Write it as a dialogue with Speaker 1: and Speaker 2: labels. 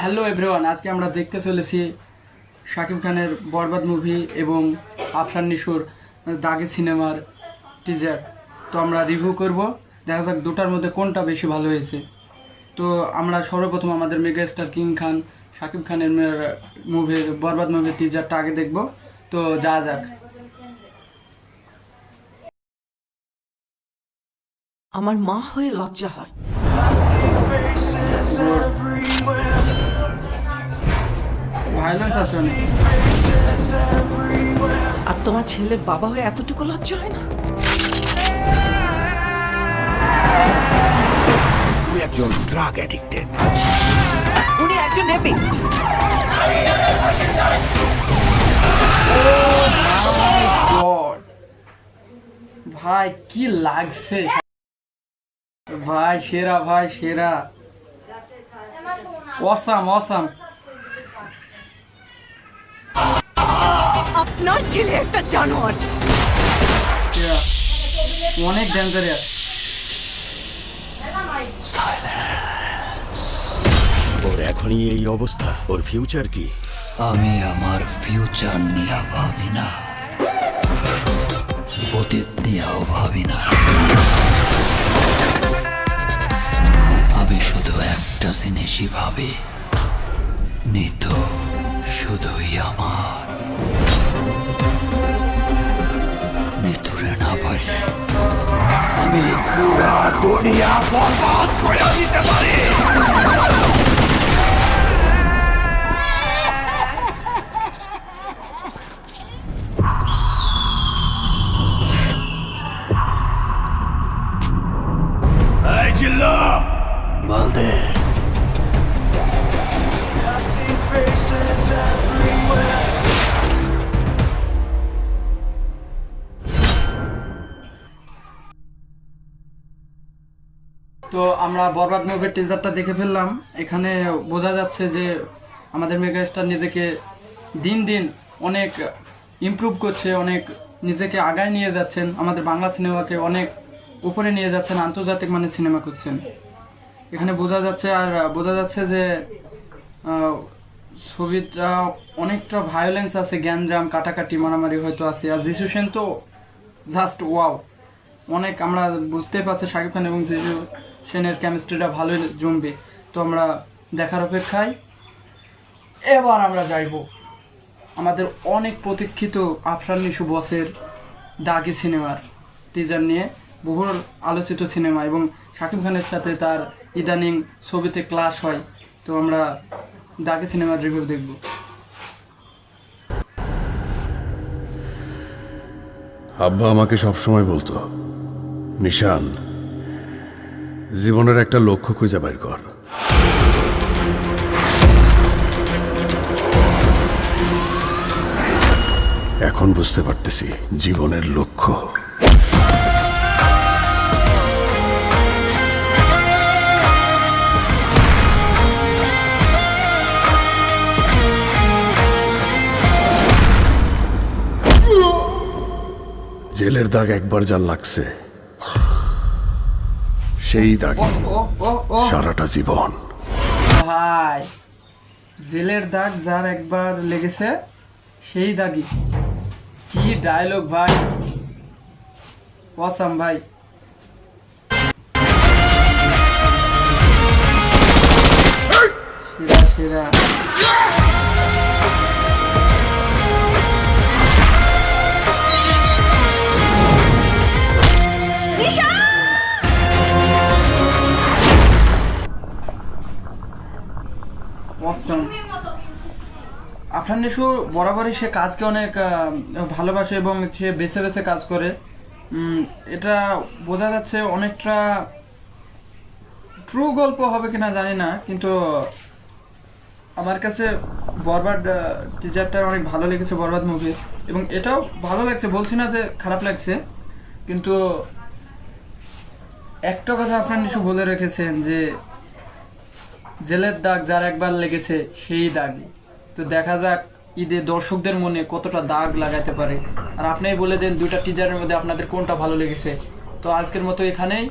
Speaker 1: Hello everyone আজকে আমরা দেখতে চলেছি শাকিব খানের বরবাদ মুভি এবং আফরান নিশুর দাগে সিনেমার টিজার তো আমরা রিভিউ করব। দেখা যাক দুটার মধ্যে কোনটা বেশি ভালো হয়েছে। তো আমরা সর্বপ্রথম আমাদের mega star king Khan Shakib খানের মুভির বরবাদ মুভির টিজারটা আগে দেখব। তো যা যাক।
Speaker 2: আমার মা হয়ে লজ্জা হয়।
Speaker 1: ভায়োলেন্স আছে অনেক।
Speaker 2: আর তোমার ছেলের বাবা হয়ে এতটুকু লজ্জা হয় না?
Speaker 3: তুই একজন ড্রাগ অ্যাডিক্টেড
Speaker 2: উনি একজন রেপিস্ট
Speaker 1: ভাই কি লাগছে? ভাই সেরা ভাই সেরা। অসাম অসাম
Speaker 2: আপনার ছেলে একটা জানোয়ার।
Speaker 1: অনেক ডেঞ্জারিয়াস
Speaker 3: ওর এখনই এই অবস্থা। ওর ফিউচার কি?
Speaker 4: আমি আমার ফিউচার নিয়ে ভাবি না। অতীত নিয়েও ভাবি না। আমি শুধু একটা জিনিসই ভাবি। নিত শুধুই আমার।
Speaker 3: দুনিয়া বরবাদ করে দিতে পারি এই জিল্লা
Speaker 4: মালদে
Speaker 1: তো আমরা বরবাদ মুভির টিজারটা দেখে ফেললাম। এখানে বোঝা যাচ্ছে যে আমাদের মেগাস্টার নিজেকে দিন দিন অনেক ইমপ্রুভ করছে, অনেক নিজেকে আগায় নিয়ে যাচ্ছেন। আমাদের বাংলা সিনেমাকে অনেক উপরে নিয়ে যাচ্ছেন, আন্তর্জাতিক মানের সিনেমা করছেন। এখানে বোঝা যাচ্ছে আর বোঝা যাচ্ছে যে ছবিটা অনেকটা ভায়োলেন্স আছে, গ্যাঞ্জাম, কাটাকাটি, মারামারি হয়তো আছে। আর যিশু সেন তো জাস্ট ওয়াও অনেক আমরা বুঝতে পারছি শাকিব খান এবং যিশু সেনের কেমিস্ট্রিটা ভালোই জমবে। তো আমরা দেখার অপেক্ষায় এবার আমরা যাইব। আমাদের অনেক প্রতীক্ষিত আফরান নিশু বসের দাগি সিনেমার টিজার নিয়ে, বহুল আলোচিত সিনেমা এবং শাকিব খানের সাথে তার ইদানিং ছবিতে ক্লাস হয়। তো আমরা দাগি সিনেমার রিভিউ দেখব।
Speaker 5: আব্বা আমাকে সবসময় বলতো, নিশান জীবনের একটা লক্ষ্য খুঁজে বের কর। এখন বুঝতে পারতেছি জীবনের লক্ষ্য। জেলের দাগ একবার যা লাগছে। সেই দাগে। সারাটা জীবন।
Speaker 1: ভাই জেলের দাগ যার একবার লেগেছে সেই দাগি। কি ডায়লগ ভাই। অসাম ভাই। আফরান নিশু বরাবরই সে কাজকে অনেক ভালোবাসে এবং সে বেছে বেছে কাজ করে। এটা বোঝা যাচ্ছে অনেকটা ট্রু গল্প হবে কিনা জানি না, কিন্তু আমার কাছে বরবাদ টিজারটা অনেক ভালো লেগেছে বরবাদ মুভি এবং এটাও ভালো লাগছে, বলছি না যে খারাপ লাগছে, কিন্তু একটা কথা আপনার নিশু বলে রেখেছেন যে জেলের দাগ যার একবার লেগেছে, সেই দাগই। তো দেখা যাক ঈদে দর্শকদের মনে কতটা দাগ লাগাতে পারে। আর আপনিই বলে দেন দুইটা টিজারের মধ্যে আপনাদের কোনটা ভালো লেগেছে। তো আজকের মতো এখানেই।